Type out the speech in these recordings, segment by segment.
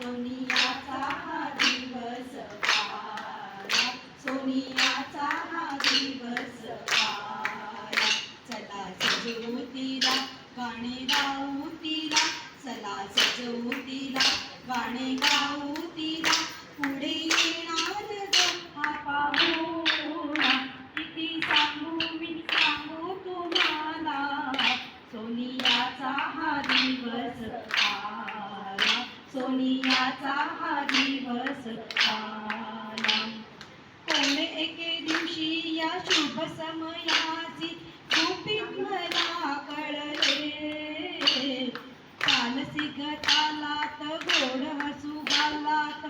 सोनियाचा हा दिवस आला सोनियाचा हा दिवस आला चला सजवू तिला गाणे गाऊ तिला. चला सजवू तिला गाणे गाऊ तिला पुढे येणार ग हा पाहुणा किती सांगू मी सांगू तुम्हाला सोनियाचा हा दिवस आला सोनियाचा हा दिवस आला. पण एके दिवशी या शुभ समयाची खूपी मला कळले. काल सिगतालात गोड हसू गालात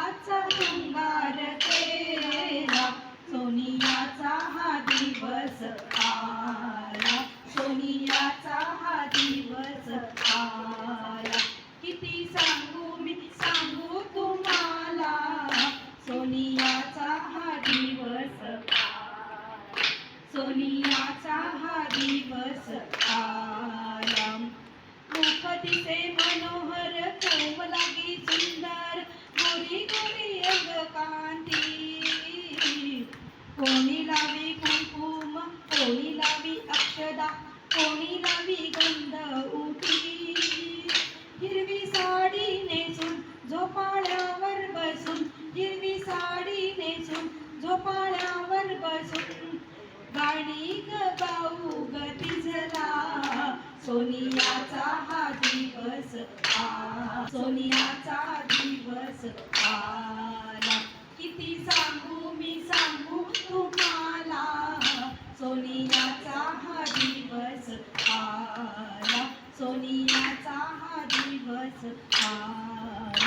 नवलाचा शृंगार केला. सोनियाचा हा दिवस आला सोनियाचा हा दिवस आला किती सांगू मी सांगू तुम्हाला सोनियाचा हा दिवस आला सोनियाचा हा दिवस आला मुख दिसे मनोहर कोम लागी सुंदर गोरी गोरी अंग कांती कोणी लावी कुंकुम कोणी लावी अक्षदा कोणी लावी गंध उठी. हिरवी साडी नेसून झोपाळ्यावर बसून हिरवी साडी नेसून झोपाळ्यावर बसून. गाणी ग गाऊ ग तिझला सोनियाचा हा दिवस आ. सोनियाचा दिवस आला. सोनियाचा हा दिवस आला.